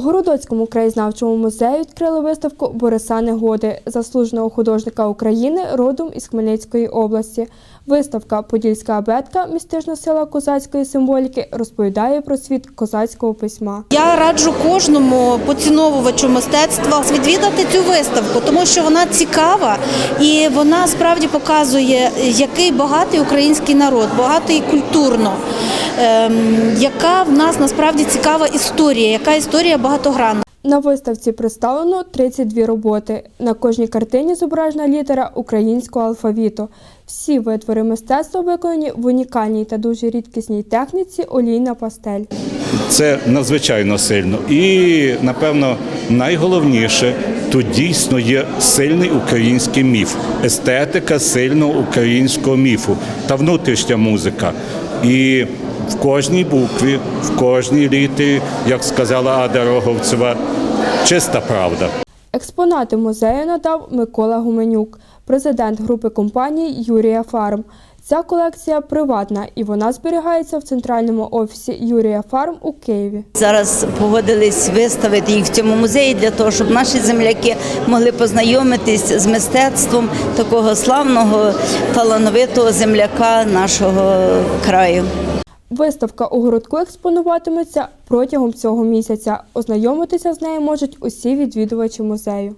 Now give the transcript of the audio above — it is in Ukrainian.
У Городоцькому краєзнавчому музеї відкрили виставку Бориса Негоди, заслуженого художника України, родом із Хмельницької області. Виставка Подільська абетка містична сила козацької символіки розповідає про світ козацького письма. Я раджу кожному поціновувачу мистецтва відвідати цю виставку, тому що вона цікава і вона справді показує, який багатий український народ, багатий культурно, ем, яка в нас насправді цікава історія, яка історія багатогранна. На виставці представлено 32 роботи. На кожній картині зображена літера українського алфавіту. Всі витвори мистецтва виконані в унікальній та дуже рідкісній техніці олійна пастель. Це надзвичайно сильно. І напевно найголовніше тут дійсно є сильний український міф, естетика сильного українського міфу та внутрішня музика. І в кожній букві, в кожній літері, як сказала Ада Роговцева, чиста правда. Експонати музею надав Микола Гуменюк, президент групи компаній Юрія Фарм. Ця колекція приватна і вона зберігається в центральному офісі Юрія Фарм у Києві. Зараз погодились виставити їх в цьому музеї для того, щоб наші земляки могли познайомитись з мистецтвом такого славного, талановитого земляка нашого краю. Виставка у городку експонуватиметься протягом цього місяця. Ознайомитися з нею можуть усі відвідувачі музею.